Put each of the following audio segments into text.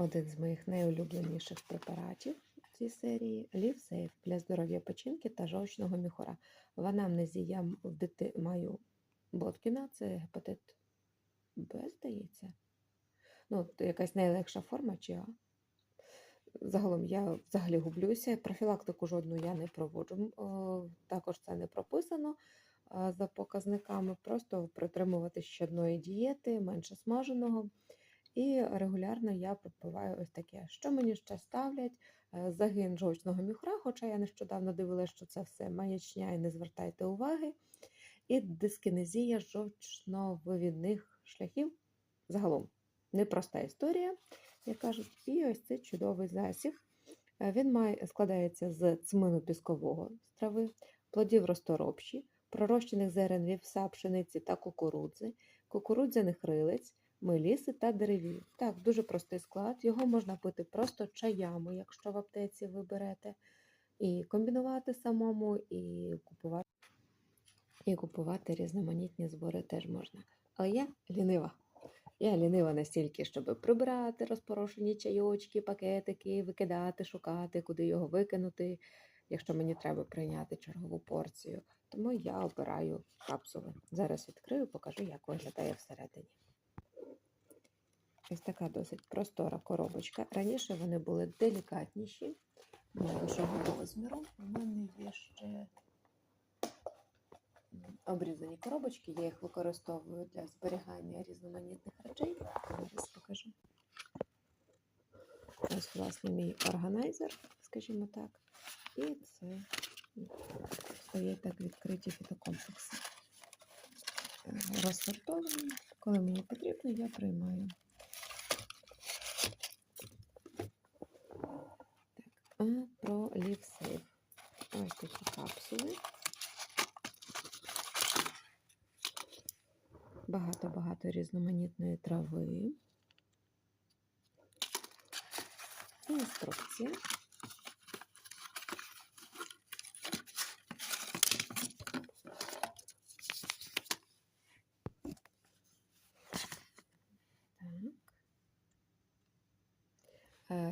один з моїх найулюбленіших препаратів цій серії Лівсейф для здоров'я печінки та жовчного міхура. В анамнезі я в дити... маю Боткіна, це гепатит Б, здається. Ну, якась найлегша форма чи А. Загалом я взагалі гублюся. Профілактику жодну я не проводжу. Також це не прописано за показниками. Просто притримуватись щодної дієти, менше смаженого. І регулярно я пропиваю ось таке. Що мені ще ставлять? Е, Загин жовчного міхура, хоча я нещодавно дивилася, що це все маячня і не звертайте уваги. І дискінезія жовчновивідних шляхів. Загалом непроста історія, як кажуть, і ось цей чудовий засіб. Е, Він має, складається з цмину піскового з трави, плодів розторопші, пророщених зерен вівса, пшениці та кукурудзи, кукурудзяних рилиць, меліси та деревів. Так, дуже простий склад. Його можна пити просто чаями, якщо в аптеці ви берете, і комбінувати самому, і купувати, і купувати різноманітні збори теж можна. Але я лінива. Я лінива настільки, щоб прибирати розпорошені чайочки, пакетики, викидати, шукати, куди його викинути, якщо мені треба прийняти чергову порцію. Тому я обираю капсули. Зараз відкрию, покажу, як виглядає всередині. Ось така досить простора коробочка. Раніше вони були делікатніші, меншого розміру. У мене є ще обрізані коробочки, я їх використовую для зберігання різноманітних речей. Зараз покажу. Ось, власне, мій органайзер, скажімо так. І це стоять так відкриті фітокомплекси. Е, Розсортовані. Коли мені потрібно, я приймаю. Так, а про лівсейв. Ось такі капсули. Багато-багато різноманітної трави. Інструкція.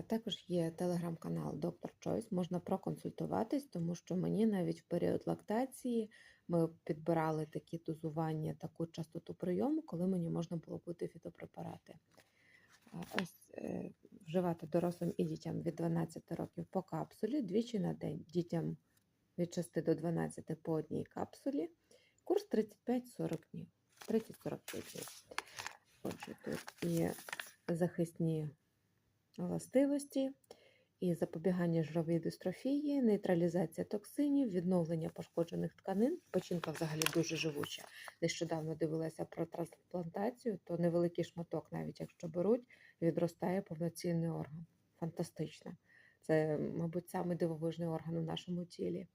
Також є телеграм-канал Доктор Чойс. Можна проконсультуватись, тому що мені навіть в період лактації ми підбирали такі дозування, таку частоту прийому, коли мені можна було пити фітопрепарати. Ось е, вживати дорослим і дітям від 12 років по капсулі двічі на день. Дітям від 6 до 12 по одній капсулі. Курс 35-40 днів. 30-45 днів. Отже, тут і захисні властивості, і запобігання жировій дистрофії, нейтралізація токсинів, відновлення пошкоджених тканин. Печінка взагалі дуже живуча. Нещодавно дивилася про трансплантацію, то невеликий шматок, навіть якщо беруть, відростає повноцінний орган. Фантастично. Це, мабуть, самий дивовижний орган у нашому тілі.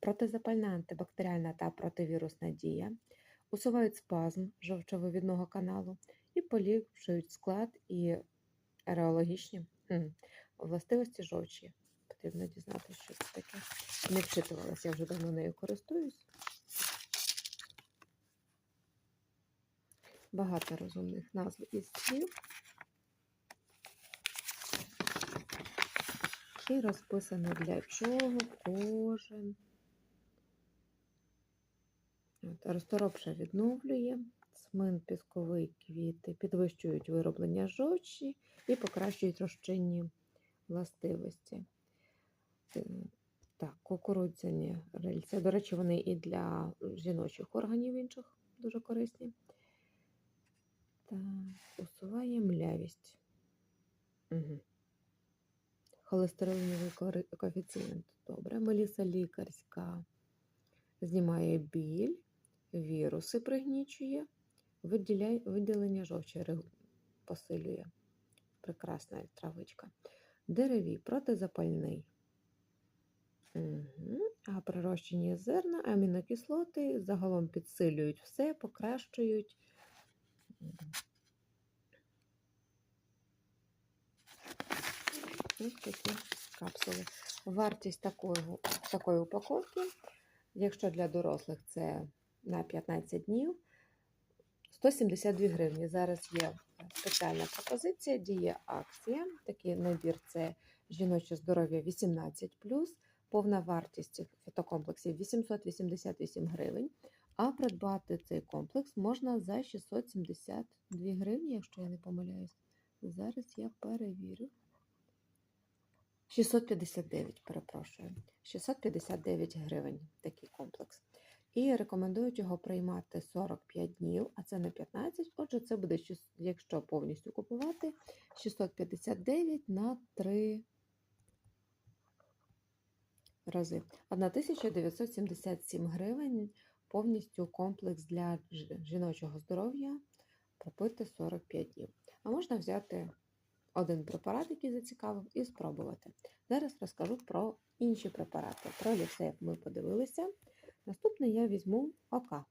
Протизапальна антибактеріальна та противірусна дія, усувають спазм жовчовивідного каналу і поліпшують склад і ареологічні м, властивості жовчі. Потрібно дізнатися, що це таке. Не вчитувалася, я вже давно нею користуюсь. Багато розумних назв і слів. І розписано для чого кожен. От, Розторопша відновлює, цмин, пісковий квіти підвищують вироблення жовчі і покращують розчинні властивості. Е, Так, кукурудзяні рельси. До речі, вони і для жіночих органів інших дуже корисні. Так, усуває млявість. Угу. Холестериновий коефіцієнт. Добре. Меліса лікарська знімає біль, віруси пригнічує, виділення жовчі посилює. Прекрасна травичка. Деревій протизапальний. Угу. А прирощені зерна, амінокислоти загалом підсилюють все, покращують. Ось такі капсули. Вартість такої, такої упаковки, якщо для дорослих це на 15 днів, 172 гривні. Зараз є спеціальна пропозиція, діє акція. Такий набір це жіноче здоров'я 18 повна вартість фітокомплексів 888 гривень. А придбати цей комплекс можна за 672 гривні, якщо я не помиляюсь. Зараз я перевірю. 659, перепрошую. 659 гривень такий комплекс. І рекомендують його приймати 45 днів, а це не 15. Отже, це буде, якщо повністю купувати, 659 на 3 рази. 1977 гривень повністю комплекс для жіночого здоров'я попити 45 днів. А можна взяти один препарат, який зацікавив, і спробувати. Зараз розкажу про інші препарати. Про лісеп ми подивилися. Наступний я візьму ОК.